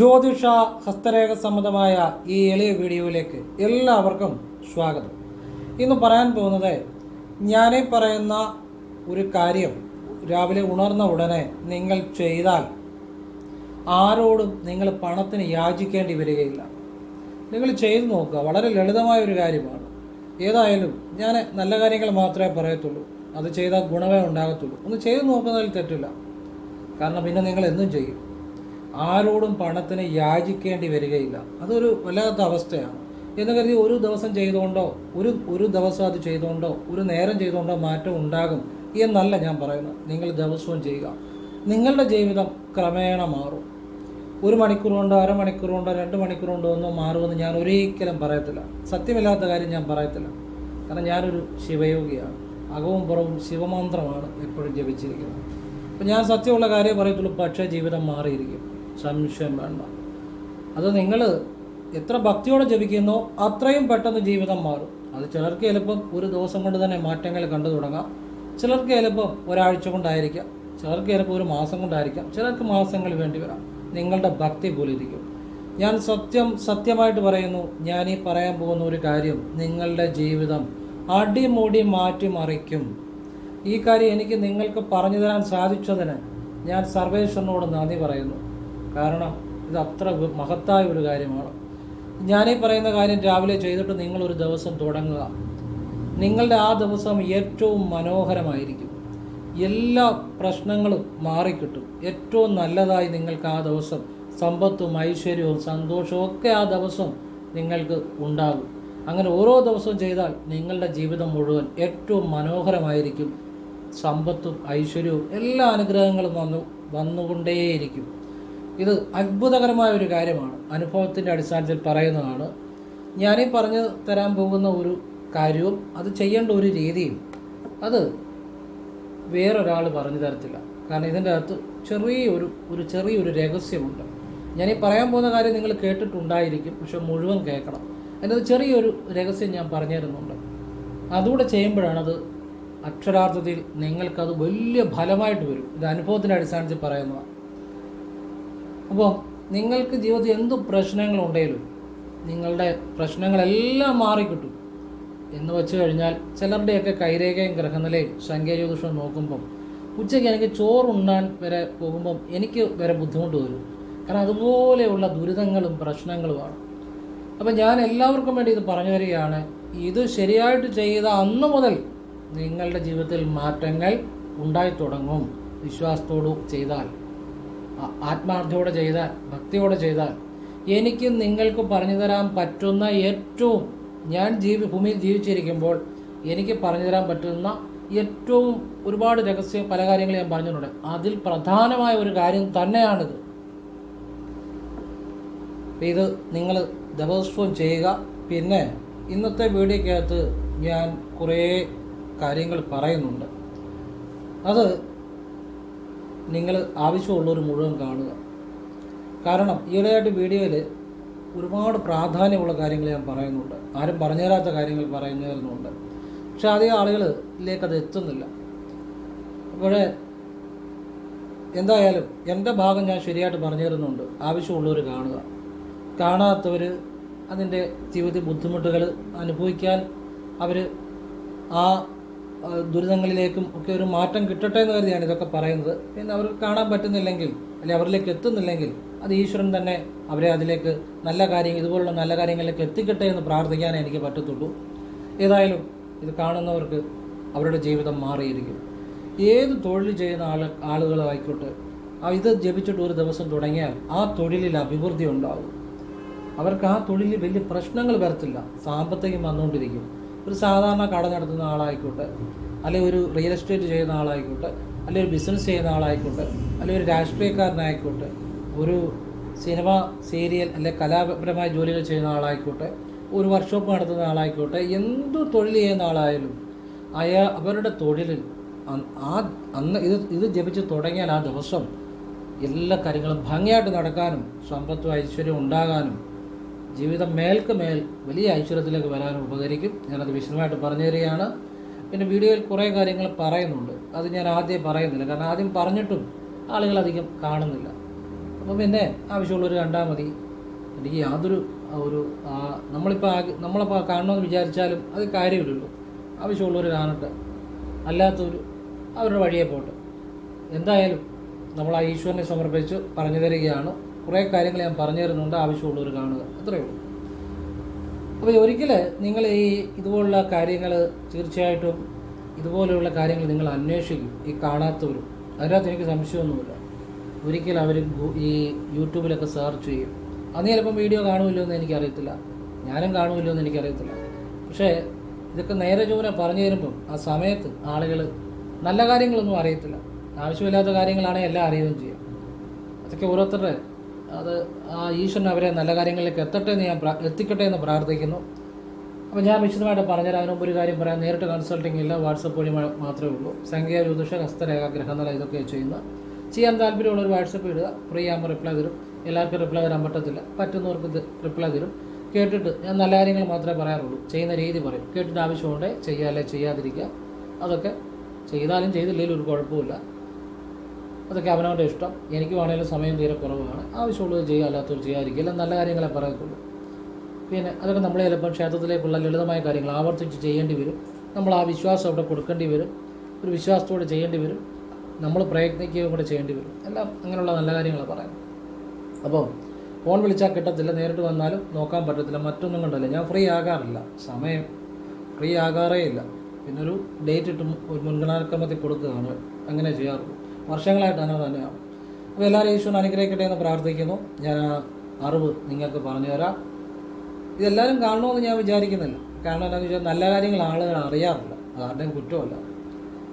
ജ്യോതിഷ ഹസ്തരേഖ സംബന്ധമായ ഈ എളിയ വീഡിയോയിലേക്ക് എല്ലാവർക്കും സ്വാഗതം. ഇന്ന് പറയാൻ പോകുന്നത് ഞാനീ പറയുന്ന ഒരു കാര്യം രാവിലെ ഉണർന്ന ഉടനെ നിങ്ങൾ ചെയ്താൽ ആരോടും നിങ്ങൾ പണത്തിന് യാചിക്കേണ്ടി വരികയില്ല. നിങ്ങൾ ചെയ്തു നോക്കുക വളരെ ലളിതമായ ഒരു കാര്യമാണ്. ഏതായാലും ഞാൻ നല്ല കാര്യങ്ങൾ മാത്രമേ പറയത്തുള്ളൂ. അത് ചെയ്താൽ ഗുണമേ ഉണ്ടാകത്തുള്ളൂ. ഒന്ന് ചെയ്തു നോക്കുന്നതിൽ തെറ്റില്ല. കാരണം പിന്നെ നിങ്ങൾ എന്നും ചെയ്യും. ആരോടും പണത്തിന് യാചിക്കേണ്ടി വരികയില്ല. അതൊരു വല്ലാത്ത അവസ്ഥയാണ്. എന്ന് കരുതി ഒരു ദിവസം ചെയ്തുകൊണ്ടോ ഒരു ഒരു ദിവസം അത് ചെയ്തുകൊണ്ടോ ഒരു നേരം ചെയ്തുകൊണ്ടോ മാറ്റം ഉണ്ടാകും എന്നല്ല ഞാൻ പറയുന്നത്. നിങ്ങൾ ദിവസവും ചെയ്യുക. നിങ്ങളുടെ ജീവിതം ക്രമേണ മാറും. ഒരു മണിക്കൂർ കൊണ്ടോ കൊണ്ടോ രണ്ട് മണിക്കൂർ ഒന്നും മാറുമെന്ന് ഞാൻ ഒരിക്കലും പറയത്തില്ല. സത്യമില്ലാത്ത കാര്യം ഞാൻ പറയത്തില്ല. കാരണം ഞാനൊരു ശിവയോഗിയാണ്. അകവും പുറവും ശിവമന്ത്രമാണ് എപ്പോഴും ജപിച്ചിരിക്കുന്നത്. അപ്പം ഞാൻ സത്യമുള്ള കാര്യം പറയത്തുള്ളൂ പക്ഷേ ജീവിതം മാറിയിരിക്കും. സംശയം വേണ്ട. അത് നിങ്ങൾ എത്ര ഭക്തിയോടെ ജപിക്കുന്നോ അത്രയും പെട്ടെന്ന് ജീവിതം മാറും. അത് ചിലർക്ക് ചിലപ്പം ഒരു ദിവസം കൊണ്ട് തന്നെ മാറ്റങ്ങൾ കണ്ടു തുടങ്ങാം. ചിലർക്ക് ചിലപ്പം ഒരാഴ്ച കൊണ്ടായിരിക്കാം. ചിലർക്ക് ചിലപ്പോൾ ഒരു മാസം കൊണ്ടായിരിക്കാം. ചിലർക്ക് മാസങ്ങൾ വേണ്ടി വരാം. നിങ്ങളുടെ ഭക്തി പോലിരിക്കും. ഞാൻ സത്യം സത്യമായിട്ട് പറയുന്നു. ഞാൻ ഈ പറയാൻ പോകുന്ന ഒരു കാര്യം നിങ്ങളുടെ ജീവിതം അടിമുടി മാറ്റിമറിക്കും. ഈ കാര്യം എനിക്ക് നിങ്ങൾക്ക് പറഞ്ഞു തരാൻ സാധിച്ചതിന് ഞാൻ സർവേശ്വരനോട് നന്ദി പറയുന്നു. കാരണം ഇത് അത്ര മഹത്തായ ഒരു കാര്യമാണ്. ഞാനീ പറയുന്ന കാര്യം രാവിലെ ചെയ്തിട്ട് നിങ്ങൾ ഒരു ദിവസം തുടങ്ങുക. നിങ്ങളുടെ ആ ദിവസം ഏറ്റവും മനോഹരമായിരിക്കും. എല്ലാ പ്രശ്നങ്ങളും മാറിക്കിട്ടും. ഏറ്റവും നല്ലതായി നിങ്ങൾക്ക് ആ ദിവസം സമ്പത്തും ഐശ്വര്യവും സന്തോഷവും ഒക്കെ ആ ദിവസം നിങ്ങൾക്ക് ഉണ്ടാകും. അങ്ങനെ ഓരോ ദിവസവും ചെയ്താൽ നിങ്ങളുടെ ജീവിതം മുഴുവൻ ഏറ്റവും മനോഹരമായിരിക്കും. സമ്പത്തും ഐശ്വര്യവും എല്ലാ അനുഗ്രഹങ്ങളും വന്നു വന്നുകൊണ്ടേയിരിക്കും. ഇത് അത്ഭുതകരമായ ഒരു കാര്യമാണ്. അനുഭവത്തിന്റെ അടിസ്ഥാനത്തിൽ പറയുന്നതാണ്. ഞാനീ പറഞ്ഞു തരാൻ പോകുന്ന ഒരു കാര്യവും അത് ചെയ്യേണ്ട ഒരു രീതിയും അത് വേറൊരാൾ പറഞ്ഞു തരത്തില്ല. കാരണം ഇതിന്റെ അകത്ത് ചെറിയൊരു ഒരു ചെറിയൊരു രഹസ്യമുണ്ട്. ഞാനീ പറയാൻ പോകുന്ന കാര്യം നിങ്ങൾ കേട്ടിട്ടുണ്ടായിരിക്കും പക്ഷെ മുഴുവൻ കേൾക്കണം. അതിന്റെ ചെറിയൊരു രഹസ്യം ഞാൻ പറഞ്ഞു തരുന്നുണ്ട്. അതുകൂടെ ചെയ്യുമ്പോഴാണത് അക്ഷരാർത്ഥത്തിൽ നിങ്ങൾക്കത് വലിയ ഫലമായിട്ട് വരും. ഇത് അനുഭവത്തിന്റെ അടിസ്ഥാനത്തിൽ പറയുന്നതാണ്. അപ്പോൾ നിങ്ങൾക്ക് ജീവിതത്തിൽ എന്ത് പ്രശ്നങ്ങളുണ്ടെങ്കിലും നിങ്ങളുടെ പ്രശ്നങ്ങളെല്ലാം മാറിക്കിട്ടും. എന്ന് വെച്ച് കഴിഞ്ഞാൽ ചിലരുടെയൊക്കെ കൈരേഖയും ഗ്രഹനിലയും സംഖ്യാജ്യോതിഷം നോക്കുമ്പം ഉച്ചയ്ക്ക് എനിക്ക് ചോറുണ്ണാൻ വരെ പോകുമ്പം എനിക്ക് വരെ ബുദ്ധിമുട്ട് വരും. കാരണം അതുപോലെയുള്ള ദുരിതങ്ങളും പ്രശ്നങ്ങളുമാണ് അപ്പം ഞാൻ എല്ലാവർക്കും വേണ്ടി ഇത് പറഞ്ഞു വരികയാണ് ഇത് ശരിയായിട്ട് ചെയ്ത അന്ന് മുതൽ നിങ്ങളുടെ ജീവിതത്തിൽ മാറ്റങ്ങൾ ഉണ്ടായി തുടങ്ങും. വിശ്വാസത്തോടു ചെയ്താൽ. ആത്മാർത്ഥയോടെ ചെയ്താൽ ഭക്തിയോടെ ചെയ്താൽ എനിക്ക് നിങ്ങൾക്ക് പറഞ്ഞു തരാൻ പറ്റുന്ന ഏറ്റവും ഞാൻ ജീവി ഭൂമിയിൽ ജീവിച്ചിരിക്കുമ്പോൾ എനിക്ക് പറഞ്ഞു തരാൻ പറ്റുന്ന ഏറ്റവും ഒരുപാട് രഹസ്യ പല കാര്യങ്ങൾ ഞാൻ പറഞ്ഞിട്ടുണ്ട്. അതിൽ പ്രധാനമായ ഒരു കാര്യം തന്നെയാണിത്. ഇത് നിങ്ങൾ ദിവസവും ചെയ്യുക. പിന്നെ ഇന്നത്തെ വീഡിയോക്കകത്ത് ഞാൻ കുറേ കാര്യങ്ങൾ പറയുന്നുണ്ട്. അത് നിങ്ങൾ ആവശ്യമുള്ളവർ മുഴുവൻ കാണുക. കാരണം ഈയിടെയായിട്ട് വീഡിയോയിൽ ഒരുപാട് പ്രാധാന്യമുള്ള കാര്യങ്ങൾ ഞാൻ പറയുന്നുണ്ട്. ആരും പറഞ്ഞു തരാത്ത കാര്യങ്ങൾ പറഞ്ഞു തരുന്നുണ്ട് പക്ഷെ അധികം ആളുകളിലേക്ക് അത് എത്തുന്നില്ല. അപ്പോഴേ എന്തായാലും എന്റെ ഭാഗം ഞാൻ ശരിയായിട്ട് പറഞ്ഞു തരുന്നുണ്ട് ആവശ്യമുള്ളവർ കാണുക. കാണാത്തവർ അതിന്റെ ജീവിത ബുദ്ധിമുട്ടുകൾ അനുഭവിക്കാൻ അവർ ആ ആ, ദുരിതങ്ങളിലേക്കും ഒക്കെ ഒരു മാറ്റം കിട്ടട്ടെ എന്ന് കരുതിയാണ് ഇതൊക്കെ പറയുന്നത്. പിന്നെ അവർക്ക് കാണാൻ പറ്റുന്നില്ലെങ്കിൽ അല്ലെങ്കിൽ അവരിലേക്ക് എത്തുന്നില്ലെങ്കിൽ അത് ഈശ്വരൻ തന്നെ അവരെ അതിലേക്ക് നല്ല കാര്യം ഇതുപോലുള്ള നല്ല കാര്യങ്ങളിലേക്ക് എത്തിക്കട്ടെ എന്ന് പ്രാർത്ഥിക്കാനേ എനിക്ക് പറ്റത്തുള്ളൂ. ഏതായാലും ഇത് കാണുന്നവർക്ക് അവരുടെ ജീവിതം മാറിയിരിക്കും. ഏത് തൊഴിൽ ചെയ്യുന്ന ആൾ ആളുകളായിക്കോട്ടെ ആ ഇത് ജപിച്ചിട്ട് ഒരു ദിവസം തുടങ്ങിയാൽ ആ തൊഴിലിൽ അഭിവൃദ്ധി ഉണ്ടാകും. അവർക്ക് ആ തൊഴിലിൽ വലിയ പ്രശ്നങ്ങൾ വരത്തില്ല. സാമ്പത്തികം വന്നുകൊണ്ടിരിക്കും. ഒരു സാധാരണ കട നടത്തുന്ന ആളായിക്കോട്ടെ അല്ലെങ്കിൽ ഒരു റിയൽ എസ്റ്റേറ്റ് ചെയ്യുന്ന ആളായിക്കോട്ടെ അല്ലെങ്കിൽ ഒരു ബിസിനസ് ചെയ്യുന്ന ആളായിക്കോട്ടെ അല്ലെങ്കിൽ ഒരു രാഷ്ട്രീയക്കാരനായിക്കോട്ടെ ഒരു സിനിമ സീരിയൽ അല്ലെങ്കിൽ കലാപരമായ ജോലികൾ ചെയ്യുന്ന ആളായിക്കോട്ടെ ഒരു വർക്ക്ഷോപ്പ് നടത്തുന്ന ആളായിക്കോട്ടെ എന്തു തൊഴിൽ ചെയ്യുന്ന ആളായാലും അയാ അവരുടെ തൊഴിലിൽ ആ അന്ന് ഇത് ഇത് ജപിച്ച് തുടങ്ങിയാൽ ആ ദിവസം എല്ലാ കാര്യങ്ങളും ഭംഗിയായിട്ട് നടക്കാനും സമ്പത്തും ഐശ്വര്യം ഉണ്ടാകാനും ജീവിതം മേൽക്ക് മേൽ വലിയ ഐശ്വര്യത്തിലേക്ക് വരാൻ ഉപകരിക്കും. ഞാനത് വിശദമായിട്ട് പറഞ്ഞു തരികയാണ് പിന്നെ വീഡിയോയിൽ കുറേ കാര്യങ്ങൾ പറയുന്നുണ്ട്. അത് ഞാൻ ആദ്യം പറയുന്നില്ല. കാരണം ആദ്യം പറഞ്ഞിട്ടും ആളുകൾ അധികം കാണുന്നില്ല. അപ്പം പിന്നെ ആവശ്യമുള്ളവർ കണ്ടാൽ മതി. എനിക്ക് യാതൊരു ഒരു നമ്മളിപ്പോൾ നമ്മളിപ്പോൾ കാണണമെന്ന് വിചാരിച്ചാലും അത് കാര്യമില്ലല്ലോ. ആവശ്യമുള്ളവർ കാണട്ടെ. അല്ലാത്തവർ അവരുടെ വഴിയെ പോട്ടെ. എന്തായാലും നമ്മൾ ആ ഈശ്വരനെ സമർപ്പിച്ച് പറഞ്ഞു തരികയാണ്. കുറേ കാര്യങ്ങൾ ഞാൻ പറഞ്ഞു തരുന്നുണ്ട് ആവശ്യമുള്ളവർ കാണുക. അത്രയേ ഉള്ളൂ. അപ്പോൾ ഒരിക്കൽ നിങ്ങൾ ഈ ഇതുപോലുള്ള കാര്യങ്ങൾ തീർച്ചയായിട്ടും ഇതുപോലെയുള്ള കാര്യങ്ങൾ നിങ്ങൾ അന്വേഷിക്കും ഈ കാണാത്തവരും. അതിനകത്ത് എനിക്ക് സംശയമൊന്നുമില്ല. ഒരിക്കൽ അവർ ഈ യൂട്യൂബിലൊക്കെ സെർച്ച് ചെയ്യും. അന്ന് ചിലപ്പം വീഡിയോ കാണുമല്ലോ എന്ന് എനിക്കറിയത്തില്ല. ഞാനും കാണുമല്ലോ എന്ന് എനിക്കറിയത്തില്ല. പക്ഷേ ഇതൊക്കെ നേരെ ചുവനെ പറഞ്ഞു തരുമ്പം ആ സമയത്ത് ആളുകൾ നല്ല കാര്യങ്ങളൊന്നും അറിയത്തില്ല. ആവശ്യമില്ലാത്ത കാര്യങ്ങളാണെങ്കിൽ എല്ലാം അറിയുകയും ചെയ്യും. അതൊക്കെ ഓരോരുത്തരുടെ അത് ആ ഈശ്വരൻ അവരെ നല്ല കാര്യങ്ങളിലേക്ക് എത്തട്ടെ എന്ന് ഞാൻ എത്തിക്കട്ടെ എന്ന് പ്രാർത്ഥിക്കുന്നു. അപ്പോൾ ഞാൻ വിശദമായിട്ട് പറഞ്ഞുതരാം. അതിന് ഒരു കാര്യം പറയാം. നേരിട്ട് കൺസൾട്ടിംഗ് ഇല്ല. വാട്സപ്പ് വഴി മാത്രമേ ഉള്ളൂ. സംഖ്യ ജ്യോതിഷ ഹസ്തരേഖ ഗ്രഹനില ഇതൊക്കെ ചെയ്യുന്നത് ചെയ്യാൻ താല്പര്യമുള്ളവർ വാട്സപ്പ് ഇടുക. ഫ്രീ ആകുമ്പോൾ റിപ്ലൈ തരും. എല്ലാവർക്കും റിപ്ലൈ തരാൻ പറ്റത്തില്ല. പറ്റുന്നവർക്ക് റിപ്ലൈ തരും. കേട്ടിട്ട് ഞാൻ നല്ല കാര്യങ്ങൾ മാത്രമേ പറയാറുള്ളൂ. ചെയ്യുന്ന രീതി പറയും. കേട്ടിട്ട് ആവശ്യമുണ്ടെങ്കിൽ ചെയ്യാല്ലേ ചെയ്യാതിരിക്കുക. അതൊക്കെ ചെയ്താലും ചെയ്തില്ലെങ്കിലും ഒരു കുഴപ്പമില്ല അതൊക്കെ അവനവന്റെ ഇഷ്ടം. എനിക്ക് വേണമെങ്കിലും സമയം തീരെ കുറവാണ്. ആവശ്യമുള്ളത് ചെയ്യുക അല്ലാത്തവർ ചെയ്യാതിരിക്കുക. എല്ലാം നല്ല കാര്യങ്ങളെ പറയത്തുള്ളൂ പിന്നെ അതൊക്കെ നമ്മൾ ചിലപ്പോൾ ക്ഷേത്രത്തിലേക്കുള്ള ലളിതമായ കാര്യങ്ങൾ ആവർത്തിച്ച് ചെയ്യേണ്ടി വരും. നമ്മൾ ആ വിശ്വാസം അവിടെ കൊടുക്കേണ്ടി വരും. ഒരു വിശ്വാസത്തോടെ ചെയ്യേണ്ടി വരും. നമ്മൾ പ്രയത്നിക്കുകയും കൂടെ ചെയ്യേണ്ടി വരും. എല്ലാം അങ്ങനെയുള്ള നല്ല കാര്യങ്ങൾ പറയാം അപ്പോൾ ഫോൺ വിളിച്ചാൽ കിട്ടത്തില്ല. നേരിട്ട് വന്നാലും നോക്കാൻ പറ്റത്തില്ല. മറ്റൊന്നും കണ്ടല്ല. ഞാൻ ഫ്രീ ആകാറില്ല. സമയം ഫ്രീ ആകാറേ ഇല്ല. പിന്നൊരു ഡേറ്റ് ഇട്ട് ഒരു മുൻഗണനാക്രമത്തിൽ കൊടുക്കുകയാണ്. അങ്ങനെ ചെയ്യാറുള്ളൂ. വർഷങ്ങളായിട്ട് അങ്ങനെ തന്നെയാണ് അപ്പോൾ എല്ലാവരും ഈശ്വരൻ അനുഗ്രഹിക്കട്ടെ എന്ന് പ്രാർത്ഥിക്കുന്നു. ഞാൻ അറിവ് നിങ്ങൾക്ക് പറഞ്ഞു തരാം. ഇതെല്ലാവരും കാണണമെന്ന് ഞാൻ വിചാരിക്കുന്നില്ല. കാരണം എന്താണെന്ന് വെച്ചാൽ നല്ല കാര്യങ്ങൾ ആളുകൾ അറിയാറില്ല. അത് ആരുടെയും കുറ്റമല്ല.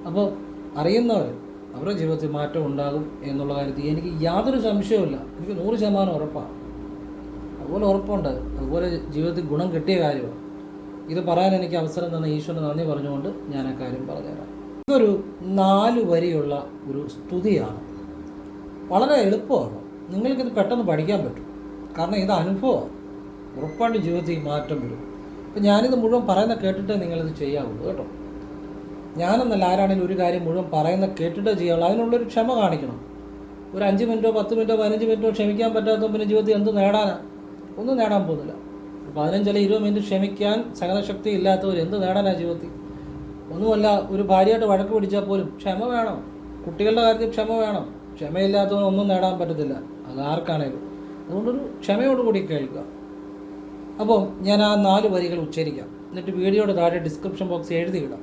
അപ്പോൾ അറിയുന്നവർ അവരുടെ ജീവിതത്തിൽ മാറ്റം ഉണ്ടാകും എന്നുള്ള കാര്യത്തിൽ എനിക്ക് യാതൊരു സംശയവുമില്ല. എനിക്ക് നൂറ് ശതമാനം ഉറപ്പാണ്. അതുപോലെ ഉറപ്പുണ്ട്. അതുപോലെ ജീവിതത്തിൽ ഗുണം കിട്ടിയ കാര്യമാണ്. ഇത് പറയാൻ എനിക്ക് അവസരം തന്ന ഈശ്വരന് നന്ദി പറഞ്ഞുകൊണ്ട് ഞാൻ ആ കാര്യം പറഞ്ഞുതരാം. ഇതൊരു നാല് വരിയുള്ള ഒരു സ്തുതിയാണ്. വളരെ എളുപ്പമാണ്. നിങ്ങൾക്കിത് പെട്ടെന്ന് പഠിക്കാൻ പറ്റും. കാരണം ഇത് അനുഭവമാണ്. ഉറപ്പായിട്ട് ജീവിതത്തിൽ മാറ്റം വരും. അപ്പം ഞാനിത് മുഴുവൻ പറയുന്ന കേട്ടിട്ടേ നിങ്ങളിത് ചെയ്യാവുള്ളൂ കേട്ടോ. ഞാനെന്നല്ല ആരാണെങ്കിലും ഒരു കാര്യം മുഴുവൻ പറയുന്ന കേട്ടിട്ടേ ചെയ്യാവുള്ളൂ. അതിനുള്ളൊരു ക്ഷമ കാണിക്കണം. ഒരു അഞ്ച് മിനിറ്റോ പത്ത് മിനിറ്റോ പതിനഞ്ച് മിനിറ്റോ ക്ഷമിക്കാൻ പറ്റാത്ത പിന്നെ ജീവിതത്തിൽ എന്ത് നേടാനാ? ഒന്നും നേടാൻ പോകുന്നില്ല. പതിനഞ്ചല്ല ഇരുപത് മിനിറ്റ് ക്ഷമിക്കാൻ സഹനശക്തി ഇല്ലാത്തവർ എന്ത് നേടാനാ ജീവിതത്തിൽ? ഒന്നുമല്ല ഒരു ഭാര്യയായിട്ട് വഴക്ക് പിടിച്ചാൽ പോലും ക്ഷമ വേണം. കുട്ടികളുടെ കാര്യത്തിൽ ക്ഷമ വേണം. ക്ഷമയില്ലാത്തവന് ഒന്നും നേടാൻ പറ്റത്തില്ല. അത് ആർക്കാണേലും. അതുകൊണ്ടൊരു ക്ഷമയോടുകൂടി കേൾക്കുക. അപ്പോൾ ഞാൻ ആ നാല് വരികൾ ഉച്ചരിക്കാം. എന്നിട്ട് വീഡിയോയുടെ താഴെ ഡിസ്ക്രിപ്ഷൻ ബോക്സ് എഴുതിയിടാം.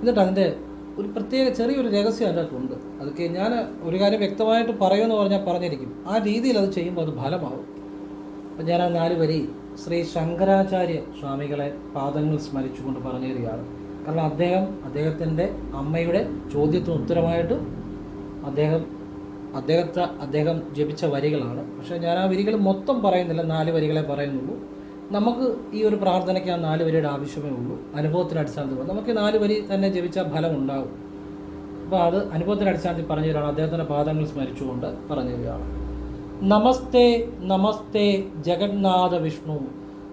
എന്നിട്ട് അതിന്റെ ഒരു പ്രത്യേക ചെറിയൊരു രഹസ്യം അതിന്റെ അകത്തുണ്ട് അതൊക്കെ ഞാൻ ഒരു കാര്യം വ്യക്തമായിട്ട് പറയുമെന്ന് പറഞ്ഞാൽ പറഞ്ഞിരിക്കും. ആ രീതിയിൽ അത് ചെയ്യുമ്പോൾ അത് ഫലമാവും. അപ്പം ഞാൻ ആ നാല് വരി ശ്രീ ശങ്കരാചാര്യ സ്വാമികളെ പാദങ്ങൾ സ്മരിച്ചുകൊണ്ട് പറഞ്ഞു തരികയാണ് കാരണം അദ്ദേഹം അദ്ദേഹത്തിന്റെ അമ്മയുടെ ചോദ്യത്തിന് ഉത്തരമായിട്ട് അദ്ദേഹം അദ്ദേഹത്തെ അദ്ദേഹം ജപിച്ച വരികളാണ്. പക്ഷേ ഞാൻ ആ വരികൾ മൊത്തം പറയുന്നില്ല നാല് വരികളെ പറയുന്നുള്ളൂ. നമുക്ക് ഈ ഒരു പ്രാർത്ഥനയ്ക്ക് ആ നാല് വരിയുടെ ആവശ്യമേ ഉള്ളൂ. അനുഭവത്തിന് അടിസ്ഥാനത്തിൽ നമുക്ക് ഈ നാല് വരി തന്നെ ജപിച്ച ഫലം ഉണ്ടാകും അപ്പോൾ അത് അനുഭവത്തിന് അടിസ്ഥാനത്തിൽ പറഞ്ഞു തരാണ് അദ്ദേഹത്തിന്റെ പാദങ്ങൾ സ്മരിച്ചുകൊണ്ട് പറഞ്ഞു തരികയാണ് നമസ്തേ നമസ്തേ ജഗന്നാഥ വിഷ്ണു.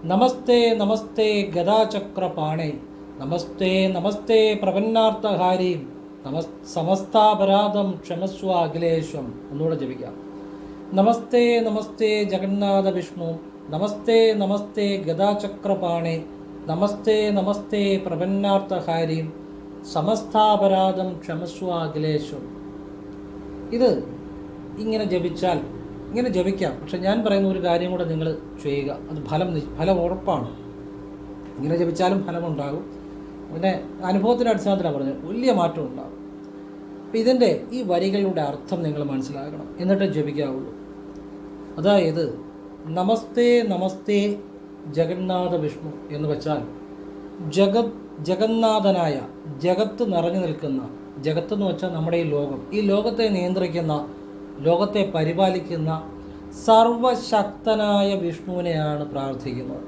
നമസ്തേ നമസ്തേ ഗദാചക്രപാണേ. നമസ്തേ നമസ്തേ പ്രപന്നാർത്ഥഹാരി നമസ് സമസ്താപരാധം ക്ഷമസ്വ അഖിലേശ്വം ഒന്നുകൂടെ ജപിക്കാം. നമസ്തേ നമസ്തേ ജഗന്നാഥ വിഷ്ണു. നമസ്തേ നമസ്തേ ഗദാചക്രപാണേ. നമസ്തേ നമസ്തേ പ്രപന്നാർത്ഥഹാരി സമസ്താപരാധം ക്ഷമസ്വ അഖിലേശ്വം ഇത് ഇങ്ങനെ ജപിച്ചാൽ ഇങ്ങനെ ജപിക്കാം. പക്ഷെ ഞാൻ പറയുന്ന ഒരു കാര്യം കൂടെ നിങ്ങൾ ചെയ്യുക. അത് ഫലം ഫലം ഉറപ്പാണ്. ഇങ്ങനെ ജപിച്ചാലും ഫലമുണ്ടാകും. പിന്നെ അനുഭവത്തിന്റെ അടിസ്ഥാനത്തിലാണ് പറഞ്ഞത്. വലിയ മാറ്റം ഉണ്ടാകും അപ്പം ഇതിന്റെ ഈ വരികളുടെ അർത്ഥം നിങ്ങൾ മനസ്സിലാക്കണം. എന്നിട്ട് ജപിക്കാവുള്ളൂ. അതായത് നമസ്തേ നമസ്തേ ജഗന്നാഥ വിഷ്ണു എന്ന് വെച്ചാൽ ജഗത് ജഗന്നാഥനായ ജഗത്ത് നിറഞ്ഞു നിൽക്കുന്ന ജഗത്ത് എന്ന് വെച്ചാൽ നമ്മുടെ ഈ ലോകം. ഈ ലോകത്തെ നിയന്ത്രിക്കുന്ന ലോകത്തെ പരിപാലിക്കുന്ന സർവശക്തനായ വിഷ്ണുവിനെയാണ് പ്രാർത്ഥിക്കുന്നത്.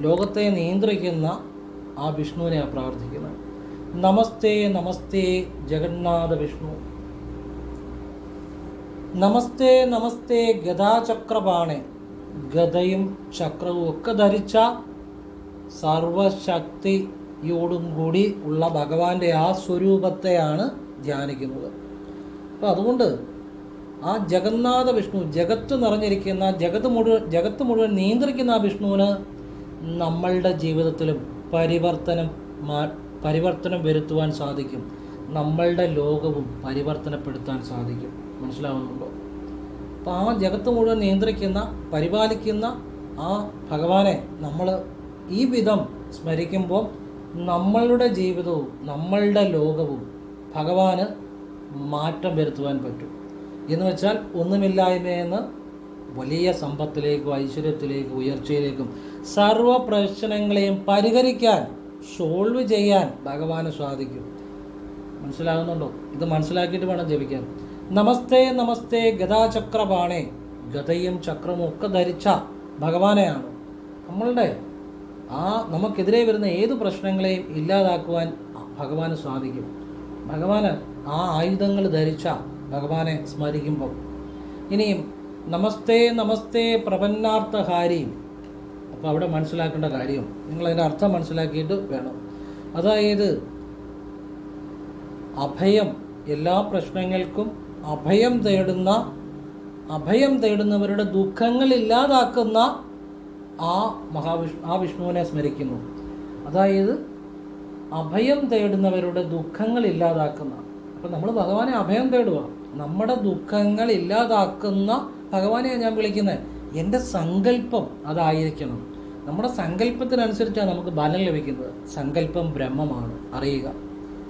ലോകത്തെ നിയന്ത്രിക്കുന്ന ആ വിഷ്ണുവിനെയാണ് പ്രാർത്ഥിക്കുന്നത് നമസ്തേ നമസ്തേ ജഗന്നാഥ വിഷ്ണു. നമസ്തേ നമസ്തേ ഗതാചക്രപാണെ ഗതയും ചക്രവും ഒക്കെ ധരിച്ച സർവശക്തിയോടും കൂടി ഉള്ള ഭഗവാന്റെ ആ സ്വരൂപത്തെയാണ് ധ്യാനിക്കുന്നത്. അപ്പോൾ അതുകൊണ്ട് ആ ജഗന്നാഥ വിഷ്ണു ജഗത്ത് നിറഞ്ഞിരിക്കുന്ന ജഗത്ത് മുഴുവൻ ജഗത്ത് മുഴുവൻ നിയന്ത്രിക്കുന്ന ആ വിഷ്ണുവിന് നമ്മളുടെ ജീവിതത്തിലും പരിവർത്തനം മാ പരിവർത്തനം വരുത്തുവാൻ സാധിക്കും. നമ്മളുടെ ലോകവും പരിവർത്തനപ്പെടുത്താൻ സാധിക്കും. മനസ്സിലാവുന്നുണ്ടോ? അപ്പോൾ ആ ജഗത്ത് മുഴുവൻ നിയന്ത്രിക്കുന്ന പരിപാലിക്കുന്ന ആ ഭഗവാനെ നമ്മൾ ഈ വിധം സ്മരിക്കുമ്പോൾ നമ്മളുടെ ജീവിതവും നമ്മളുടെ ലോകവും ഭഗവാന് മാറ്റം വരുത്തുവാൻ പറ്റും. എന്ന് വെച്ചാൽ ഒന്നുമില്ലായ്മയെന്ന് വലിയ സമ്പത്തിലേക്കും ഐശ്വര്യത്തിലേക്കും ഉയർച്ചയിലേക്കും സർവ പ്രശ്നങ്ങളെയും പരിഹരിക്കാൻ സോൾവ് ചെയ്യാൻ ഭഗവാന് സാധിക്കും. മനസ്സിലാകുന്നുണ്ടോ? ഇത് മനസ്സിലാക്കിയിട്ട് വേണം ജപിക്കാൻ. നമസ്തേ നമസ്തേ ഗതാചക്രപാണേ ഗതയും ചക്രവും ഒക്കെ ധരിച്ച ഭഗവാനെയാണ്. നമ്മളുടെ ആ നമുക്കെതിരെ വരുന്ന ഏത് പ്രശ്നങ്ങളെയും ഇല്ലാതാക്കുവാൻ ഭഗവാന് സാധിക്കും. ഭഗവാന് ആ ആയുധങ്ങൾ ധരിച്ച ഭഗവാനെ സ്മരിക്കുമ്പോൾ. ഇനിയും നമസ്തേ നമസ്തേ പ്രപന്നാർത്ഥഹാരി. അപ്പോൾ അവിടെ മനസ്സിലാക്കേണ്ട കാര്യം നിങ്ങൾ അതിന്റെ അർത്ഥം മനസ്സിലാക്കിയിട്ട് വേണം. അതായത് അഭയം എല്ലാ പ്രശ്നങ്ങൾക്കും അഭയം തേടുന്ന അഭയം തേടുന്നവരുടെ ദുഃഖങ്ങൾ ഇല്ലാതാക്കുന്ന ആ മഹാവിഷ്ണു ആ വിഷ്ണുവിനെ സ്മരിക്കുന്നു. അതായത് അഭയം തേടുന്നവരുടെ ദുഃഖങ്ങൾ ഇല്ലാതാക്കുന്ന. അപ്പം നമ്മൾ ഭഗവാനെ അഭയം തേടുക നമ്മുടെ ദുഃഖങ്ങൾ ഇല്ലാതാക്കുന്ന ഭഗവാനെയാണ് ഞാൻ വിളിക്കുന്നത് എന്റെ സങ്കല്പം അതായിരിക്കണം. നമ്മുടെ സങ്കല്പത്തിനനുസരിച്ചാണ് നമുക്ക് ബലം ലഭിക്കുന്നത്. സങ്കല്പം ബ്രഹ്മമാണ്. അറിയുക.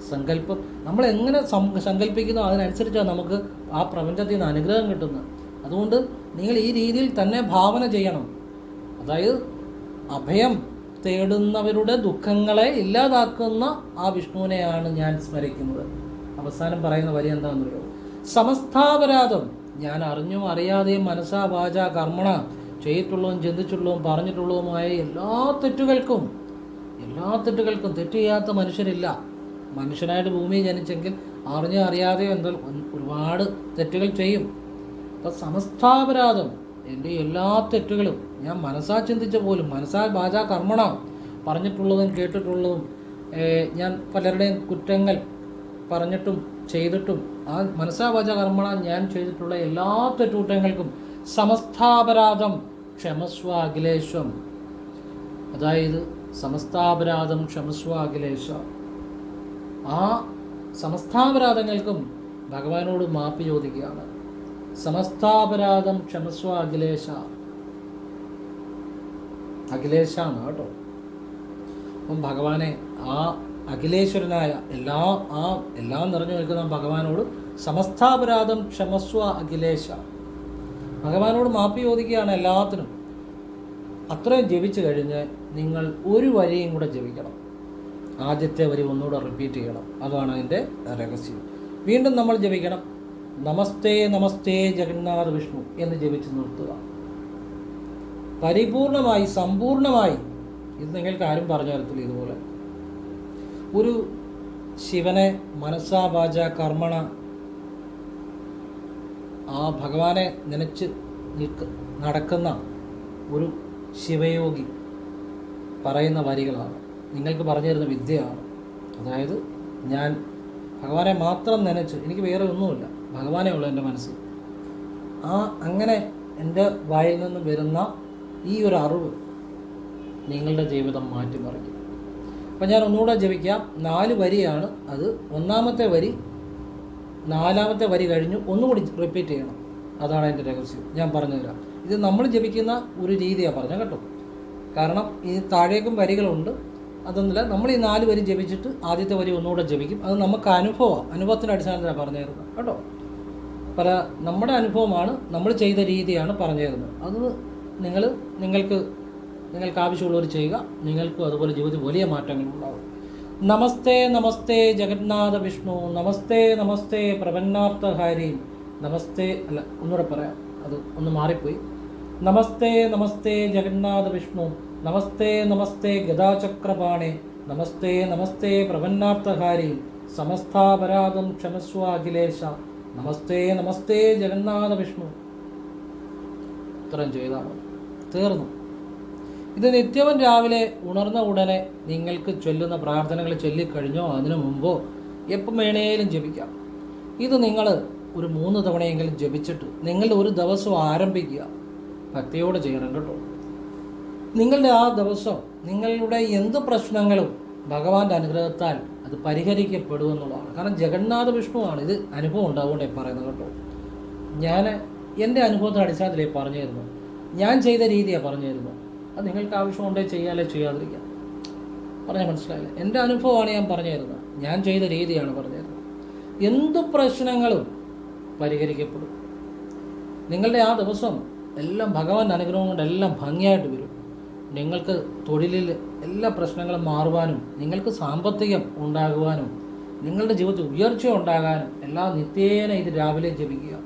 സങ്കല്പം നമ്മൾ എങ്ങനെ സങ്കല്പിക്കുന്നോ അതിനനുസരിച്ചാണ് നമുക്ക് ആ പ്രപഞ്ചത്തിൽ നിന്ന് അനുഗ്രഹം കിട്ടുന്നത്. അതുകൊണ്ട് നിങ്ങൾ ഈ രീതിയിൽ തന്നെ ഭാവന ചെയ്യണം. അതായത് അഭയം തേടുന്നവരുടെ ദുഃഖങ്ങളെ ഇല്ലാതാക്കുന്ന ആ വിഷ്ണുവിനെയാണ് ഞാൻ സ്മരിക്കുന്നത്. അവസാനം പറയുന്ന വരി എന്താണെന്നറിയോ? സമസ്താപരാധം ഞാൻ അറിഞ്ഞും അറിയാതെയും മനസ്സാ വാച കർമ്മണ ചെയ്തിട്ടുള്ളതും ചിന്തിച്ചുള്ളതും പറഞ്ഞിട്ടുള്ളതുമായ എല്ലാ തെറ്റുകൾക്കും എല്ലാ തെറ്റുകൾക്കും തെറ്റ് ചെയ്യാത്ത മനുഷ്യരില്ല. മനുഷ്യനായിട്ട് ഭൂമിയിൽ ജനിച്ചെങ്കിൽ അറിഞ്ഞോ അറിയാതെയോ എന്തോ ഒരുപാട് തെറ്റുകൾ ചെയ്യും. അപ്പം സമസ്താപരാധം എന്റെ എല്ലാ തെറ്റുകളും ഞാൻ മനസ്സാ ചിന്തിച്ച പോലും മനസ്സാ വാച കർമ്മണ പറഞ്ഞിട്ടുള്ളതും കേട്ടിട്ടുള്ളതും ഞാൻ പലരുടെയും കുറ്റങ്ങൾ പറഞ്ഞിട്ടും ചെയ്തിട്ടും ആ മനസ്സാ വാച കർമ്മണ ഞാൻ ചെയ്തിട്ടുള്ള എല്ലാ തെറ്റുകുറ്റങ്ങൾക്കും സമസ്താപരാധം ക്ഷമസ്വ അഖിലേശ്വം അതായത് സമസ്താപരാധം ക്ഷമസ്വ അഖിലേശ ആ സമസ്താപരാധങ്ങൾക്കും ഭഗവാനോട് മാപ്പ് ചോദിക്കുകയാണ്. സമസ്താപരാധം ക്ഷമസ്വ അഖിലേശ അഖിലേശാണ് കേട്ടോ. അപ്പം ഭഗവാനെ ആ അഖിലേശ്വരനായ എല്ലാ ആ എല്ലാം നിറഞ്ഞു നിൽക്കുന്ന ഭഗവാനോട് സമസ്താപരാധം ക്ഷമസ്വ അഖിലേശ. ഭഗവാനോട് മാപ്പി ചോദിക്കുകയാണ് എല്ലാത്തിനും. അത്രയും ജപിച്ചു കഴിഞ്ഞ് നിങ്ങൾ ഒരു വരിയും കൂടെ ജപിക്കണം. ആദ്യത്തെ വരി ഒന്നുകൂടെ റിപ്പീറ്റ് ചെയ്യണം. അതാണ് അതിന്റെ രഹസ്യം. വീണ്ടും നമ്മൾ ജപിക്കണം. നമസ്തേ നമസ്തേ ജഗന്നാഥ വിഷ്ണു എന്ന് ജപിച്ച് നിർത്തുക. പരിപൂർണമായി സമ്പൂർണമായി. ഇത് നിങ്ങൾക്ക് ആരും പറഞ്ഞു തരത്തില്ല ഇതുപോലെ. ഒരു ശിവനെ മനസ്സാ വാച കർമ്മണ ആ ഭഗവാനെ നനച്ച് നിൽക്ക നടക്കുന്ന ഒരു ശിവയോഗി പറയുന്ന വരികളാണ്. നിങ്ങൾക്ക് പറഞ്ഞു തരുന്ന വിദ്യയാണ്. അതായത് ഞാൻ ഭഗവാനെ മാത്രം നനച്ച് എനിക്ക് വേറെ ഒന്നുമില്ല ഭഗവാനേ ഉള്ളൂ എന്റെ മനസ്സിൽ ആ അങ്ങനെ എന്റെ വായിൽ നിന്ന് വരുന്ന ഈ ഒരു അറിവ് നിങ്ങളുടെ ജീവിതം മാറ്റിമറിക്കും. അപ്പം ഞാൻ ഒന്നുകൂടെ ജപിക്കാം. നാല് വരിയാണ് അത്. ഒന്നാമത്തെ വരി നാലാമത്തെ വരി കഴിഞ്ഞു. ഒന്നുകൂടി റിപ്പീറ്റ് ചെയ്യണം. അതാണ് എന്റെ രഹസ്യം. ഞാൻ പറഞ്ഞുതരാം. ഇത് നമ്മൾ ജപിക്കുന്ന ഒരു രീതിയാണ് പറഞ്ഞത് കേട്ടോ. കാരണം ഈ താഴേക്കും വരികളുണ്ട്. അതൊന്നുമില്ല. നമ്മൾ ഈ നാല് വരി ജപിച്ചിട്ട് ആദ്യത്തെ വരി ഒന്നുകൂടെ ജപിക്കും. അത് നമുക്ക് അനുഭവമാണ് അനുഭവത്തിന്റെ അടിസ്ഥാനത്തിലാണ് പറഞ്ഞു തരുന്നത് കേട്ടോ. പല നമ്മുടെ അനുഭവമാണ് നമ്മൾ ചെയ്ത രീതിയാണ് പറഞ്ഞു തരുന്നത് അത് നിങ്ങൾ നിങ്ങൾക്ക് നിങ്ങൾക്ക് ആവശ്യമുള്ളവർ ചെയ്യുക. നിങ്ങൾക്കും അതുപോലെ ജീവിതത്തിൽ വലിയ മാറ്റങ്ങൾ ഉണ്ടാവും. നമസ്തേ നമസ്തേ ജഗന്നാഥ വിഷ്ണു. നമസ്തേ നമസ്തേ പ്രപന്നാർത്ഥഹാരി നമസ്തേ അല്ല ഒന്നുകൂടെ പറയാം. അത് ഒന്ന് മാറിപ്പോയി. നമസ്തേ നമസ്തേ ജഗന്നാഥ വിഷ്ണു. നമസ്തേ നമസ്തേ ഗദാചക്രപാണേ. നമസ്തേ നമസ്തേ പ്രപന്നാർത്ഥഹാരി സമസ്താപരാധം ക്ഷമസ്വ അഖിലേശ. നമസ്തേ നമസ്തേ ജഗന്നാഥ വിഷ്ണു. ഇത്രയും ചെയ്താൽ തീർന്നു. ഇത് നിത്യവും രാവിലെ ഉണർന്ന ഉടനെ നിങ്ങൾക്ക് ചൊല്ലുന്ന പ്രാർത്ഥനകൾ ചൊല്ലിക്കഴിഞ്ഞോ അതിനു മുമ്പോ എപ്പം വേണേലും ജപിക്കാം. ഇത് നിങ്ങൾ ഒരു മൂന്ന് തവണയെങ്കിലും ജപിച്ചിട്ട് നിങ്ങൾ ഒരു ദിവസം ആരംഭിക്കുക. ഭക്തിയോടെ ചെയ്യണം കേട്ടോ. നിങ്ങളുടെ ആ ദിവസം നിങ്ങളുടെ എന്ത് പ്രശ്നങ്ങളും ഭഗവാന്റെ അനുഗ്രഹത്താൽ അത് പരിഹരിക്കപ്പെടുമെന്നുള്ളതാണ് കാരണം ജഗന്നാഥ വിഷ്ണുവാണ് ഇത് അനുഭവം ഉണ്ടാവുകൊണ്ടേ പറയുന്നത് കേട്ടോ. ഞാൻ എന്റെ അനുഭവത്തിന്റെ അടിസ്ഥാനത്തിലേ പറഞ്ഞു തരുന്നു ഞാൻ ചെയ്ത രീതിയാണ് പറഞ്ഞു തരുന്നത് അത് നിങ്ങൾക്ക് ആവശ്യമുണ്ടെങ്കിൽ ചെയ്യാല്ലേ ചെയ്യാതിരിക്കാം. പറഞ്ഞ മനസ്സിലായില്ല? എന്റെ അനുഭവമാണ് ഞാൻ പറഞ്ഞു തരുന്നത്. ഞാൻ ചെയ്ത രീതിയാണ് പറഞ്ഞു തരുന്നത്. എന്ത് പ്രശ്നങ്ങളും പരിഹരിക്കപ്പെടും. നിങ്ങളുടെ ആ ദിവസം എല്ലാം ഭഗവാന്റെ അനുഗ്രഹം കൊണ്ട് എല്ലാം ഭംഗിയായിട്ട് വരും. നിങ്ങൾക്ക് തൊഴിലിൽ എല്ലാ പ്രശ്നങ്ങളും മാറുവാനും നിങ്ങൾക്ക് സാമ്പത്തികം ഉണ്ടാകുവാനും നിങ്ങളുടെ ജീവിതത്തിൽ ഉയർച്ച ഉണ്ടാകാനും എല്ലാം നിത്യേന ഇത് രാവിലെ ജപിക്കുക.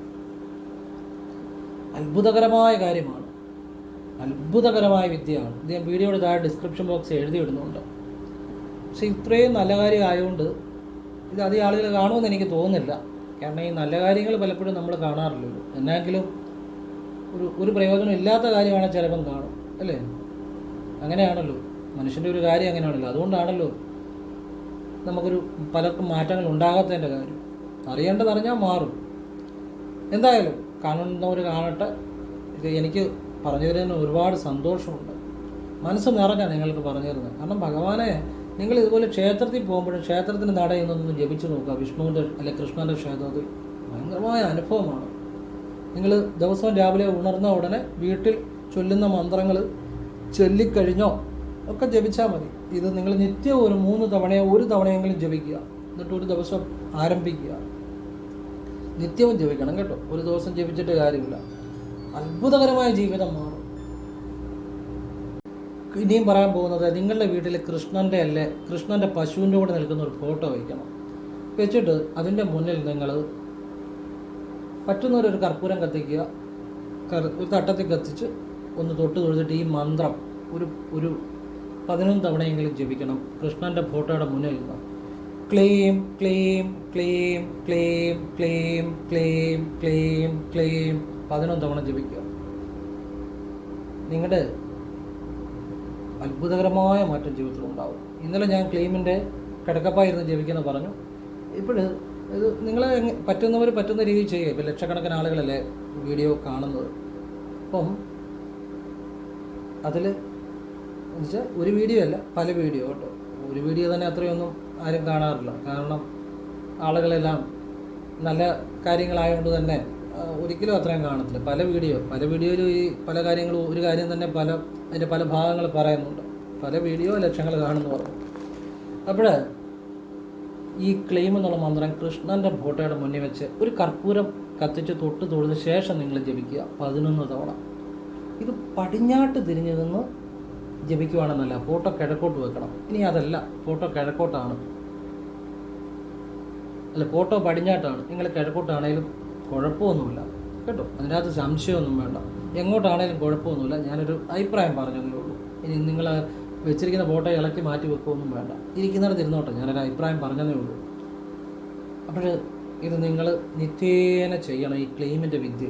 അത്ഭുതകരമായ കാര്യമാണ്. അത്ഭുതകരമായ വിദ്യയാണ്. ഇത് ഞാൻ വീഡിയോയുടെ താഴെ ഡിസ്ക്രിപ്ഷൻ ബോക്സ് എഴുതി ഇടുന്നുണ്ട് പക്ഷെ ഇത്രയും നല്ല കാര്യം ആയതുകൊണ്ട് ഇത് അധികം ആളുകൾ കാണുമെന്ന് എനിക്ക് തോന്നുന്നില്ല. കാരണം ഈ നല്ല കാര്യങ്ങൾ പലപ്പോഴും നമ്മൾ കാണാറില്ലല്ലോ. എന്നെങ്കിലും ഒരു ഒരു പ്രയോജനം ഇല്ലാത്ത കാര്യമാണ് ചിലപ്പം കാണും അല്ലേ? അങ്ങനെയാണല്ലോ. മനുഷ്യന്റെ ഒരു കാര്യം അങ്ങനെയാണല്ലോ. അതുകൊണ്ടാണല്ലോ നമുക്കൊരു പലർക്കും മാറ്റങ്ങൾ ഉണ്ടാകാത്തതിന്റെ കാര്യം. അറിയേണ്ടത് അറിഞ്ഞാൽ മാറും. എന്തായാലും കാണുന്നവർ കാണട്ടെ. ഇത് എനിക്ക് പറഞ്ഞു തരുന്നതിന് ഒരുപാട് സന്തോഷമുണ്ട്. മനസ്സ് നിറഞ്ഞാണ് നിങ്ങൾക്ക് പറഞ്ഞു തരുന്നത് കാരണം ഭഗവാനെ നിങ്ങൾ ഇതുപോലെ ക്ഷേത്രത്തിൽ പോകുമ്പോഴും ക്ഷേത്രത്തിന് നടയിൽ ജപിച്ചു നോക്കുക. വിഷ്ണുവിന്റെ അല്ലെ കൃഷ്ണന്റെ ക്ഷേത്രത്തിൽ ഭയങ്കരമായ അനുഭവമാണ്. നിങ്ങൾ ദിവസവും രാവിലെ ഉണർന്ന ഉടനെ വീട്ടിൽ ചൊല്ലുന്ന മന്ത്രങ്ങൾ ചൊല്ലിക്കഴിഞ്ഞോ ഒക്കെ ജപിച്ചാൽ മതി. ഇത് നിങ്ങൾ നിത്യം ഒരു മൂന്ന് തവണയോ ഒരു തവണയെങ്കിലും ജപിക്കുക. എന്നിട്ട് ഒരു ദിവസം ആരംഭിക്കുക. നിത്യവും ജപിക്കണം കേട്ടോ. ഒരു ദിവസം ജപിച്ചിട്ട് കാര്യമില്ല. അത്ഭുതകരമായ ജീവിതം മാറും. ഇനിയും പറയാൻ പോകുന്നത് നിങ്ങളുടെ വീട്ടിൽ കൃഷ്ണന്റെ അല്ലേ കൃഷ്ണന്റെ പശുവിന്റെ കൂടെ നിൽക്കുന്ന ഒരു ഫോട്ടോ വയ്ക്കണം. വെച്ചിട്ട് അതിന്റെ മുന്നിൽ നിങ്ങൾ പറ്റുന്നവരൊരു കർപ്പൂരം കത്തിക്കുക ഒരു തട്ടത്തിൽ കത്തിച്ച് ഒന്ന് തൊട്ട് തൊഴുതിട്ട് ഈ മന്ത്രം ഒരു ഒരു പതിനൊന്ന് തവണയെങ്കിലും ജപിക്കണം. കൃഷ്ണന്റെ ഫോട്ടോയുടെ മുന്നിൽ നിന്ന്. ക്ലെയിം claim claim claim claim claim ക്ലെയിം ക്ലീം പതിനൊന്ന് തവണ ജപിക്കുക. നിങ്ങളുടെ അത്ഭുതകരമായ മാറ്റം ജീവിതത്തിൽ ഉണ്ടാവും ഇന്നലെ ഞാൻ ക്ലെയിമിന്റെ കിടക്കപ്പായിരുന്നു ജപിക്കുന്ന പറഞ്ഞു. ഇപ്പോൾ ഇത് നിങ്ങളെ പറ്റുന്നവർ പറ്റുന്ന രീതിയിൽ ചെയ്യുക. ഇപ്പം ലക്ഷക്കണക്കിന് ആളുകളല്ലേ വീഡിയോ കാണുന്നത്. അപ്പം അതിൽ എന്നുവെച്ചാൽ ഒരു വീഡിയോ അല്ല പല വീഡിയോ കേട്ടോ ഒരു വീഡിയോ തന്നെ അത്രയൊന്നും ആരും കാണാറില്ല. കാരണം ആളുകളെല്ലാം നല്ല കാര്യങ്ങളായതുകൊണ്ട് തന്നെ ഒരിക്കലും അത്രയും കാണത്തില്ല. പല വീഡിയോ പല വീഡിയോയിലും ഈ പല കാര്യങ്ങളും ഒരു കാര്യം തന്നെ പല അതിന്റെ പല ഭാഗങ്ങൾ പറയുന്നുണ്ട്. പല വീഡിയോ ലക്ഷങ്ങൾ കാണുന്നു പറഞ്ഞു. അപ്പോൾ ഈ ക്ലെയിം എന്നുള്ള മന്ത്രം കൃഷ്ണന്റെ ഫോട്ടോയുടെ മുന്നിൽ വെച്ച് ഒരു കർപ്പൂരം കത്തിച്ച് തൊട്ട് തൊഴുന്ന ശേഷം നിങ്ങൾ ജപിക്കുക. പതിനൊന്ന് തവണ. ഇത് പടിഞ്ഞാട്ട് തിരിഞ്ഞു നിന്ന് ജപിക്കുവാണെന്നല്ല ഫോട്ടോ കിഴക്കോട്ട് വെക്കണം. ഇനി അതല്ല ഫോട്ടോ കിഴക്കോട്ടാണ്. അല്ല ഫോട്ടോ പടിഞ്ഞാട്ടാണ്. നിങ്ങൾ കിഴക്കോട്ടാണേലും കുഴപ്പമൊന്നുമില്ല. കേട്ടോ? അതിനകത്ത് സംശയമൊന്നും വേണ്ട. എങ്ങോട്ടാണേലും കുഴപ്പമൊന്നുമില്ല. ഞാനൊരു അഭിപ്രായം പറഞ്ഞതേ ഉള്ളൂ. ഇനി നിങ്ങൾ വെച്ചിരിക്കുന്ന ഫോട്ടോ ഇളക്കി മാറ്റി വെക്കുകയൊന്നും വേണ്ട. ഇരിക്കുന്നിടത്ത് ഇരുന്നോട്ടെ. ഞാനൊരു അഭിപ്രായം പറഞ്ഞതേ ഉള്ളൂ. അപ്പോൾ ഇത് നിങ്ങൾ നിത്യേന ചെയ്യണം ഈ ക്ലെയിമിന്റെ വിദ്യ.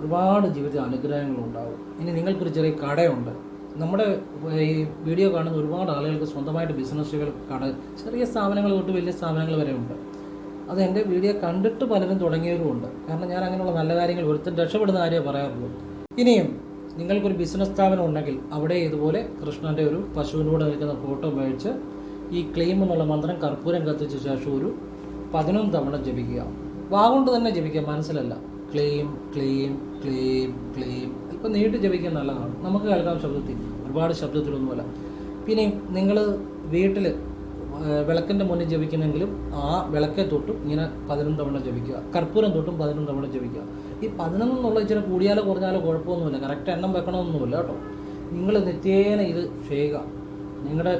ഒരുപാട് ജീവിത അനുഗ്രഹങ്ങളുണ്ടാവും ഇനി നിങ്ങൾക്കൊരു ചെറിയ കടയുണ്ട്. നമ്മുടെ ഈ വീഡിയോ കാണുന്ന ഒരുപാട് ആളുകൾക്ക് സ്വന്തമായിട്ട് ബിസിനസ്സുകൾ കട ചെറിയ സ്ഥാപനങ്ങൾ തൊട്ട് വലിയ സ്ഥാപനങ്ങൾ വരെ ഉണ്ട്. അത് എന്റെ വീഡിയോ കണ്ടിട്ട് പലരും തുടങ്ങിയവരുമുണ്ട്. കാരണം ഞാൻ അങ്ങനെയുള്ള നല്ല കാര്യങ്ങൾ ഒരുത്തും രക്ഷപ്പെടുന്ന കാര്യമേ പറയാറുള്ളൂ. ഇനിയും നിങ്ങൾക്കൊരു ബിസിനസ് സ്ഥാപനം ഉണ്ടെങ്കിൽ അവിടെ ഇതുപോലെ കൃഷ്ണന്റെ ഒരു പശുവിന്റെ കൂടെ നിൽക്കുന്ന ഫോട്ടോ ഉപയോഗിച്ച് ഈ ക്ലെയിം എന്നുള്ള മന്ത്രം കർപ്പൂരം കത്തിച്ച ശേഷം ഒരു പതിനൊന്ന് തവണ ജപിക്കുക. വാഗൊണ്ട് തന്നെ ജപിക്കുക മനസ്സിലല്ല. ക്ലെയിം ക്ലെയിം ക്ലെയിം ക്ലെയിം ഇപ്പം നീട്ടി ജപിക്കാൻ നല്ലതാണ്. നമുക്ക് കേൾക്കാം ശബ്ദത്തിൽ. ഒരുപാട് ശബ്ദത്തിലൊന്നുമല്ല. പിന്നെ നിങ്ങൾ വീട്ടിൽ വിളക്കിന്റെ മുന്നിൽ ജപിക്കുന്നെങ്കിലും ആ വിളക്കെ തൊട്ടും ഇങ്ങനെ പതിനൊന്ന് തവണ ജപിക്കുക. കർപ്പൂരം തൊട്ടും പതിനൊന്ന് തവണ ജപിക്കുക. ഈ പതിനൊന്ന് എന്നുള്ള ഇച്ചിരി കൂടിയാലോ കുറഞ്ഞാലോ കുഴപ്പമൊന്നുമില്ല. കറക്റ്റ് എണ്ണം വെക്കണമെന്നുമില്ല കേട്ടോ. നിങ്ങൾ നിത്യേന ഇത് ചെയ്യുക. നിങ്ങളുടെ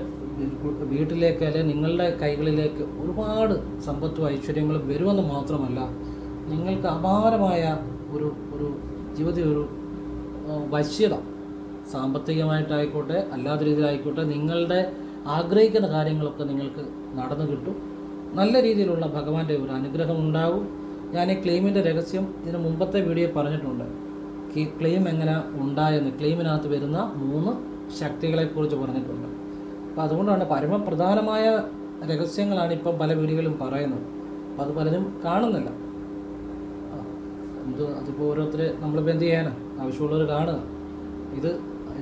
വീട്ടിലേക്ക് അല്ലെങ്കിൽ നിങ്ങളുടെ കൈകളിലേക്ക് ഒരുപാട് സമ്പത്തും ഐശ്വര്യങ്ങളും വരുമെന്ന് മാത്രമല്ല നിങ്ങൾക്ക് അപാരമായ ഒരു ഒരു ജീവിതത്തിൽ ഒരു വശ്യത സാമ്പത്തികമായിട്ടായിക്കോട്ടെ അല്ലാത്ത രീതിയിലായിക്കോട്ടെ നിങ്ങളുടെ ആഗ്രഹിക്കുന്ന കാര്യങ്ങളൊക്കെ നിങ്ങൾക്ക് നടന്നു കിട്ടും. നല്ല രീതിയിലുള്ള ഭഗവാന്റെ ഒരു അനുഗ്രഹം ഉണ്ടാവും ഞാൻ ഈ ക്ലെയിമിന്റെ രഹസ്യം ഇതിന് മുമ്പത്തെ വീഡിയോ പറഞ്ഞിട്ടുണ്ട്. ക്ലെയിം എങ്ങനെ ഉണ്ടായെന്ന് ക്ലെയിമിനകത്ത് വരുന്ന മൂന്ന് ശക്തികളെക്കുറിച്ച് പറഞ്ഞിട്ടുണ്ട്. അപ്പോൾ അതുകൊണ്ടാണ് പരമപ്രധാനമായ രഹസ്യങ്ങളാണ് ഇപ്പം പല വീടുകളും പറയുന്നത്. അപ്പോൾ അത് പലരും കാണുന്നില്ല. എന്ത് അതിപ്പോൾ ഓരോരുത്തർ നമ്മളിപ്പോൾ എന്ത് ചെയ്യാനാണ് ആവശ്യമുള്ളവർ കാണുക. ഇത്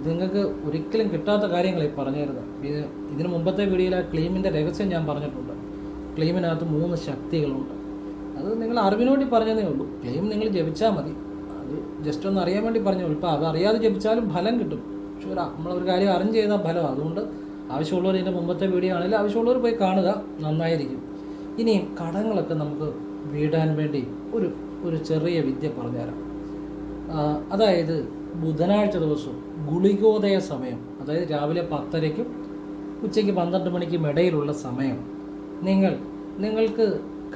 നിങ്ങൾക്ക് ഒരിക്കലും കിട്ടാത്ത കാര്യങ്ങൾ ഈ പറഞ്ഞിരുന്നു ഇത് ഇതിന് മുമ്പത്തെ വീഡിയോയിൽ ആ ക്ലീമിന്റെ രഹസ്യം ഞാൻ പറഞ്ഞിട്ടുണ്ട്. ക്ലീമിനകത്ത് മൂന്ന് ശക്തികളുണ്ട്. അത് നിങ്ങൾ അറിവിനോട്ടി പറഞ്ഞതേ ഉള്ളൂ. ക്ലെയിം നിങ്ങൾ ജപിച്ചാൽ മതി. അത് ജസ്റ്റ് ഒന്ന് അറിയാൻ വേണ്ടി പറഞ്ഞു ഇപ്പോൾ അത് അറിയാതെ ജപിച്ചാലും ഫലം കിട്ടും. പക്ഷേ നമ്മളൊരു കാര്യം അറിഞ്ഞ് ചെയ്താൽ ഫലം. അതുകൊണ്ട് ആവശ്യമുള്ളവർ ഇതിന്റെ മുമ്പത്തെ വീഡിയോ ആണെങ്കിൽ ആവശ്യമുള്ളവർ പോയി കാണുക. നന്നായിരിക്കും. ഇനിയും കടങ്ങളൊക്കെ നമുക്ക് വീടാൻ വേണ്ടി ഒരു ഒരു ചെറിയ വിദ്യ പറഞ്ഞുതരാം. അതായത് ബുധനാഴ്ച ദിവസം ഗുളികോദയ സമയം അതായത് രാവിലെ പത്തരയ്ക്കും ഉച്ചയ്ക്ക് പന്ത്രണ്ട് മണിക്കും ഇടയിലുള്ള സമയം. നിങ്ങൾ നിങ്ങൾക്ക്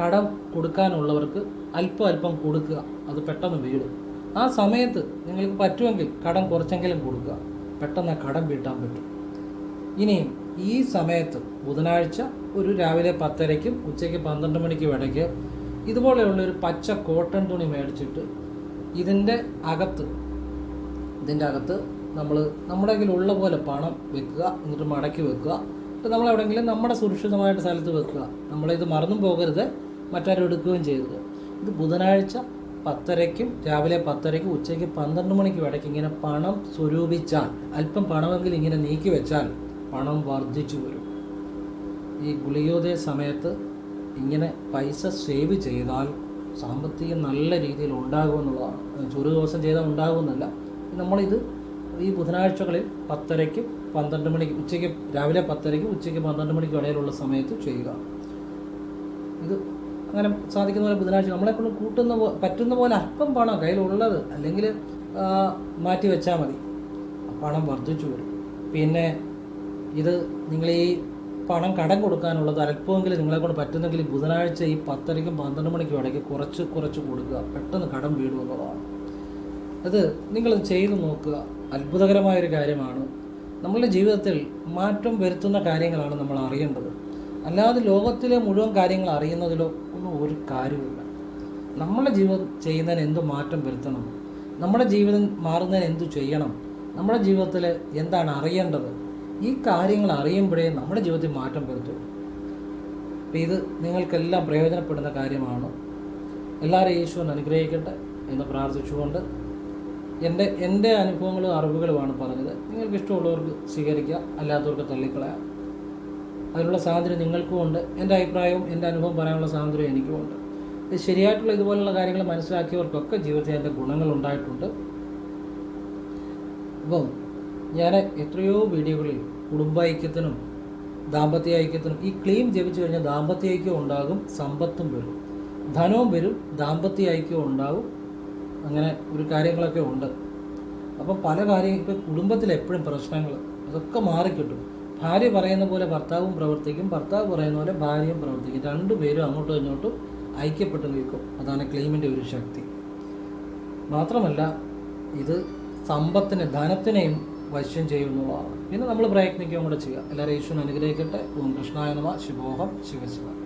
കടം കൊടുക്കാനുള്ളവർക്ക് അല്പം അല്പം കൊടുക്കുക. അത് പെട്ടെന്ന് വീടും ആ സമയത്ത് നിങ്ങൾക്ക് പറ്റുമെങ്കിൽ കടം കുറച്ചെങ്കിലും കൊടുക്കുക. പെട്ടെന്ന് കടം വീട്ടാൻ പറ്റും. ഇനിയും ഈ സമയത്ത് ബുധനാഴ്ച ഒരു രാവിലെ പത്തരയ്ക്കും ഉച്ചയ്ക്ക് പന്ത്രണ്ട് മണിക്കും ഇടയ്ക്ക് ഇതുപോലെയുള്ള ഒരു പച്ച കോട്ടൺ തുണി മേടിച്ചിട്ട് ഇതിന്റെ അകത്ത് ഇതിന്റെ അകത്ത് നമ്മൾ നമ്മുടെ കയ്യിലുള്ള പോലെ പണം വെക്കുക എന്നിട്ട് മടക്കി വെക്കുക. എന്നിട്ട് നമ്മൾ എവിടെയെങ്കിലും നമ്മുടെ സുരക്ഷിതമായിട്ട് സ്ഥലത്ത് വെക്കുക. നമ്മളിത് മറന്നും പോകരുത്. മറ്റാരും എടുക്കുകയും ചെയ്തത് ഇത് ബുധനാഴ്ച പത്തരയ്ക്കും രാവിലെ പത്തരയ്ക്കും ഉച്ചയ്ക്ക് പന്ത്രണ്ട് മണിക്കും ഇടയ്ക്ക് ഇങ്ങനെ പണം സ്വരൂപിച്ചാൽ അല്പം പണമെങ്കിലും ഇങ്ങനെ നീക്കി വെച്ചാൽ പണം വർദ്ധിച്ചു വരും. ഈ ഗുളികോദയ സമയത്ത് ഇങ്ങനെ പൈസ സേവ് ചെയ്താൽ സാമ്പത്തികം നല്ല രീതിയിൽ ഉണ്ടാകുമെന്നുള്ളതാണ്. ഒരു ദിവസം ചെയ്താൽ ഉണ്ടാകുമെന്നല്ല. നമ്മളിത് ഈ ബുധനാഴ്ചകളിൽ പത്തരയ്ക്കും പന്ത്രണ്ട് മണിക്ക് ഉച്ചയ്ക്ക് രാവിലെ പത്തരയ്ക്കും ഉച്ചയ്ക്ക് പന്ത്രണ്ട് മണിക്കും ഇടയിലുള്ള സമയത്ത് ചെയ്യുക. ഇത് അങ്ങനെ സാധിക്കുന്ന പോലെ ബുധനാഴ്ച നമ്മളെ കൊണ്ട് കൂട്ടുന്ന പറ്റുന്ന പോലെ അല്പം പണം കയ്യിലുള്ളത് അല്ലെങ്കിൽ മാറ്റി വെച്ചാൽ മതി. പണം വർദ്ധിച്ചു വരും. പിന്നെ ഇത് നിങ്ങൾ ഈ പണം കടം കൊടുക്കാനുള്ളത് അല്പമെങ്കിലും നിങ്ങളെ കൊണ്ട് പറ്റുന്നെങ്കിൽ ബുധനാഴ്ച ഈ പത്തരയ്ക്കും പന്ത്രണ്ട് മണിക്കും ഇടയ്ക്ക് കുറച്ച് കുറച്ച് കൊടുക്കുക. പെട്ടെന്ന് കടം വീടും എന്നുള്ളതാണ് അത് നിങ്ങൾ ചെയ്തു നോക്കുക. അത്ഭുതകരമായൊരു കാര്യമാണ്. നമ്മളുടെ ജീവിതത്തിൽ മാറ്റം വരുത്തുന്ന കാര്യങ്ങളാണ് നമ്മൾ അറിയേണ്ടത്. അല്ലാതെ ലോകത്തിലെ മുഴുവൻ കാര്യങ്ങൾ അറിയുന്നതിലോ ഒന്നും ഒരു കാര്യമില്ല നമ്മുടെ ജീവിതം ചെയ്യുന്നതിന് എന്ത് മാറ്റം വരുത്തണം? നമ്മുടെ ജീവിതം മാറുന്നതിന് എന്തു ചെയ്യണം? നമ്മുടെ ജീവിതത്തിൽ എന്താണ് അറിയേണ്ടത്? ഈ കാര്യങ്ങൾ അറിയുമ്പോഴേ നമ്മുടെ ജീവിതത്തിൽ മാറ്റം വരുത്തുള്ളൂ അപ്പം ഇത് നിങ്ങൾക്കെല്ലാം പ്രയോജനപ്പെടുന്ന കാര്യമാണ്. എല്ലാവരെയും ഈശ്വരൻ അനുഗ്രഹിക്കട്ടെ എന്ന് പ്രാർത്ഥിച്ചുകൊണ്ട് എന്റെ എന്റെ അനുഭവങ്ങളും അറിവുകളുമാണ് പറഞ്ഞത്. നിങ്ങൾക്ക് ഇഷ്ടമുള്ളവർക്ക് സ്വീകരിക്കുക അല്ലാത്തവർക്ക് തള്ളിക്കളയാം. അതിനുള്ള സ്വാതന്ത്ര്യം നിങ്ങൾക്കും ഉണ്ട്. എന്റെ അഭിപ്രായവും എന്റെ അനുഭവം പറയാനുള്ള സ്വാതന്ത്ര്യം എനിക്കും ഉണ്ട്. ശരിയായിട്ടുള്ള ഇതുപോലുള്ള കാര്യങ്ങൾ മനസ്സിലാക്കിയവർക്കൊക്കെ ജീവിതത്തിൽ എന്റെ ഗുണങ്ങൾ ഉണ്ടായിട്ടുണ്ട്. അപ്പം ഞാൻ എത്രയോ വീഡിയോകളിൽ കുടുംബ കുടുംബൈക്യത്തിനും ദാമ്പത്യ ഐക്യത്തിനും ഈ ക്ലെയിം ജപിച്ചു കഴിഞ്ഞാൽ ദാമ്പത്യ ഐക്യം ഉണ്ടാകും സമ്പത്തും വരും. ധനവും വരും ദാമ്പത്യ ഐക്യവും ഉണ്ടാകും. അങ്ങനെ ഒരു കാര്യങ്ങളൊക്കെ ഉണ്ട്. അപ്പോൾ പല കാര്യം ഇപ്പോൾ കുടുംബത്തിൽ എപ്പോഴും പ്രശ്നങ്ങൾ അതൊക്കെ മാറിക്കിട്ടും. ഭാര്യ പറയുന്ന പോലെ ഭർത്താവും പ്രവർത്തിക്കും ഭർത്താവ് പറയുന്ന പോലെ ഭാര്യയും പ്രവർത്തിക്കും. രണ്ടുപേരും അങ്ങോട്ടും ഇങ്ങോട്ടും ഐക്യപ്പെട്ട് നിൽക്കും. അതാണ് ക്ലെയിമിന്റെ ഒരു ശക്തി. മാത്രമല്ല ഇത് സമ്പത്തിനെ ധനത്തിനെയും വശ്യം ചെയ്യുന്നതാണ്. പിന്നെ നമ്മൾ പ്രയത്നിക്കുകയും കൂടെ ചെയ്യുക എല്ലാവരും ഈശ്വരൻ അനുഗ്രഹിക്കട്ടെ. ഓം കൃഷ്ണായ നമ. ശിവോഹം ശിവശിവ